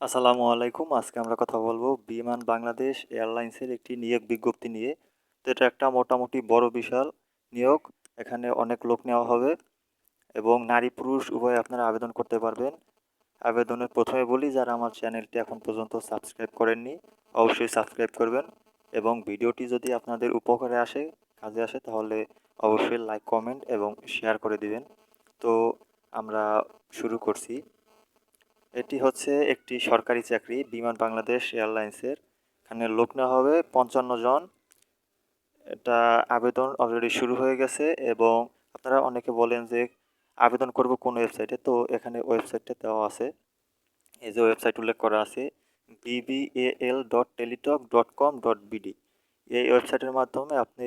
আসসালামু আলাইকুম। আজকে আমরা কথা বলব বিমান বাংলাদেশ এয়ারলাইন্সের একটি নিয়োগ বিজ্ঞপ্তি নিয়ে। তো এটা একটা মোটামুটি বড় বিশাল নিয়োগ। এখানে অনেক লোক নেওয়া হবে এবং নারী পুরুষ উভয় আপনারা আবেদন করতে পারবেন। আবেদনের প্রথমে বলি, যারা আমার চ্যানেলটি এখন পর্যন্ত সাবস্ক্রাইব করেননি, অবশ্যই সাবস্ক্রাইব করবেন এবং ভিডিওটি যদি আপনাদের উপকারে আসে, কাজে আসে, তাহলে অবশ্যই লাইক, কমেন্ট এবং শেয়ার করে দিবেন। তো আমরা শুরু করছি। এটি হচ্ছে একটি সরকারি চাকরি, বিমান বাংলাদেশ এয়ারলাইন্সের। এখানে লোক নেওয়া হবে পঞ্চান্ন জন। এটা আবেদন অলরেডি শুরু হয়ে গেছে এবং আপনারা অনেকে বলেন যে আবেদন করব কোন ওয়েবসাইটে তো এখানে ওয়েবসাইটটা দেওয়া আছে। এই যে ওয়েবসাইট উল্লেখ করা আছে BBL dot Teletalk dot com dot BD এই ওয়েবসাইটের মাধ্যমে আপনি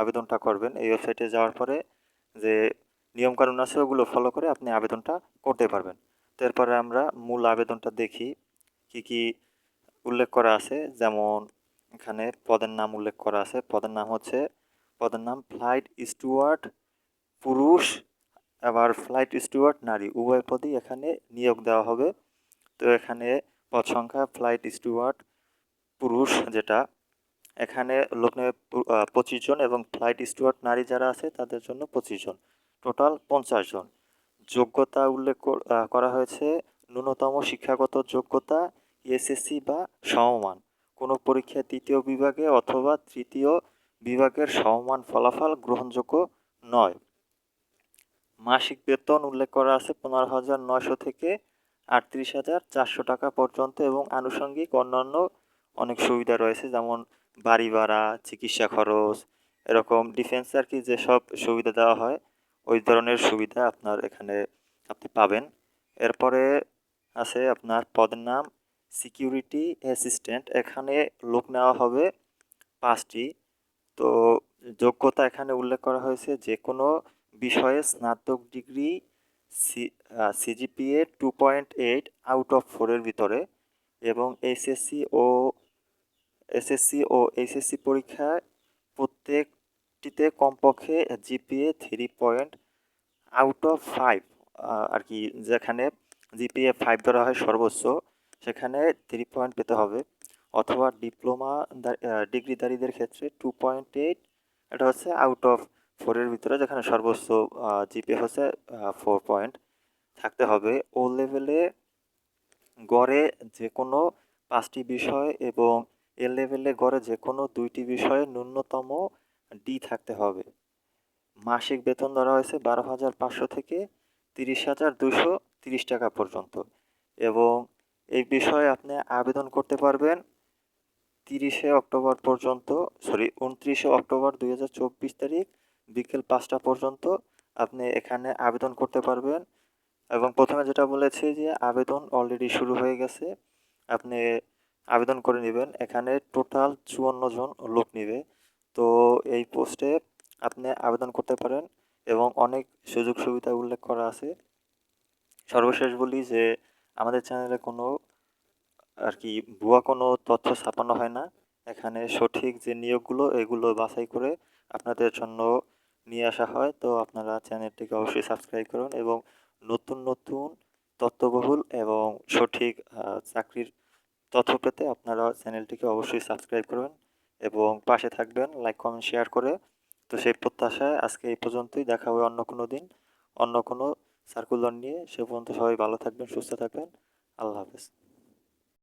আবেদনটা করবেন। এই ওয়েবসাইটে যাওয়ার পরে যে নিয়মকানুন আছে, ওগুলো ফলো করে আপনি আবেদনটা করতে পারবেন। তারপরে আমরা মূল আবেদনটা দেখি, কি কি উল্লেখ করা আছে। যেমন এখানে পদের নাম উল্লেখ করা আছে। পদের নাম হচ্ছে, পদের নাম ফ্লাইট স্টুয়ার্ড পুরুষ, আবার ফ্লাইট স্টুয়ার্ড নারী। উভয় পদই এখানে নিয়োগ দেওয়া হবে। তো এখানে পদ সংখ্যা ফ্লাইট স্টুয়ার্ড পুরুষ যেটা, এখানে লোক পঁচিশ জন এবং ফ্লাইট স্টুয়ার্ড নারী যারা আছে তাদের জন্য পঁচিশ জন। টোটাল পঞ্চাশ জন। যোগ্যতা উল্লেখ করা হয়েছে। ন্যূনতম শিক্ষাগত যোগ্যতা, এসএসসি বা সমমান। কোনো পরীক্ষা তৃতীয় বিভাগে অথবা তৃতীয় বিভাগের সমমান ফলাফল গ্রহণযোগ্য নয়। মাসিক বেতন উল্লেখ করা আছে পনেরো হাজার নয়শো থেকে আটত্রিশ হাজার চারশো টাকা পর্যন্ত এবং আনুষঙ্গিক অন্যান্য অনেক সুবিধা রয়েছে, যেমন বাড়ি ভাড়া, চিকিৎসা খরচ, এরকম ডিফেন্স আর কি যেসব সুবিধা দেওয়া হয়। ওই ধরনের সুবিধা আপনার এখানে আপনি পাবেন। এরপরে আছে আপনার পদের নাম, সিকিউরিটি অ্যাসিস্ট্যান্ট। এখানে লোক নেওয়া হবে পাঁচটি। তো যোগ্যতা এখানে উল্লেখ করা হয়েছে যে কোনো বিষয়ে স্নাতক degree CGPA two point eight out of ফোরের ভিতরে এবং এসএসসি ও এসএসসি ও এইচএসসি পরীক্ষায় প্রত্যেকটিতে কমপক্ষে GPA three point out of five আর কি, যেখানে জিপিএ ফাইভ ধরা হয় সর্বোচ্চ, সেখানে থ্রি পয়েন্ট পেতে হবে। অথবা ডিপ্লোমা ডিগ্রিধারীদের ক্ষেত্রে টু পয়েন্ট এইট এটা হচ্ছে আউট অফ ফোরের ভিতরে, যেখানে সর্বোচ্চ জিপিএ হচ্ছে ফোর পয়েন্ট থাকতে হবে। ও লেভেলে গড়ে যে কোনো পাঁচটি বিষয় এবং এ লেভেলে গড়ে যে কোনো দুইটি বিষয়ে ন্যূনতম ডি থাকতে হবে। মাসিক বেতন ধরা হয়েছে বারো হাজার পাঁচশো থেকে তিরিশ হাজার দুশো তিরিশ টাকা পর্যন্ত। এবং এই বিষয়ে আপনি আবেদন করতে পারবেন তিরিশে অক্টোবর পর্যন্ত, সরি, উনত্রিশে অক্টোবর দুই হাজার চব্বিশ তারিখ বিকেল পাঁচটা পর্যন্ত আপনি এখানে আবেদন করতে পারবেন। এবং প্রথমে যেটা বলেছি যে আবেদন অলরেডি শুরু হয়ে গেছে, আপনি আবেদন করে নেবেন। এখানে টোটাল চুয়ান্ন জন লোক নেবে। তো এই পোস্টে আপনি আবেদন করতে পারেন এবং অনেক সুযোগ সুবিধা উল্লেখ করা আছে। সর্বশেষ বলি যে, আমাদের চ্যানেলে কোনো আর কি ভুয়া কোনো তথ্য ছাপানো হয় না। এখানে সঠিক যে নিয়োগগুলো, এগুলো বাছাই করে আপনাদের জন্য নিয়ে আসা হয়। তো আপনারা চ্যানেলটিকে অবশ্যই সাবস্ক্রাইব করুন এবং নতুন নতুন তথ্যবহুল এবং সঠিক চাকরির তথ্য পেতে আপনারা চ্যানেলটিকে অবশ্যই সাবস্ক্রাইব করবেন এবং পাশে থাকবেন, লাইক, কমেন্ট, শেয়ার করে তো সেই প্রত্যাশায় আজকে এই পর্যন্তই। দেখা হবে অন্য কোনো দিন, অন্য কোনো সার্কুলার নিয়ে। সে পর্যন্ত সবাই ভালো থাকবেন, সুস্থ থাকবেন। আল্লাহ হাফেজ।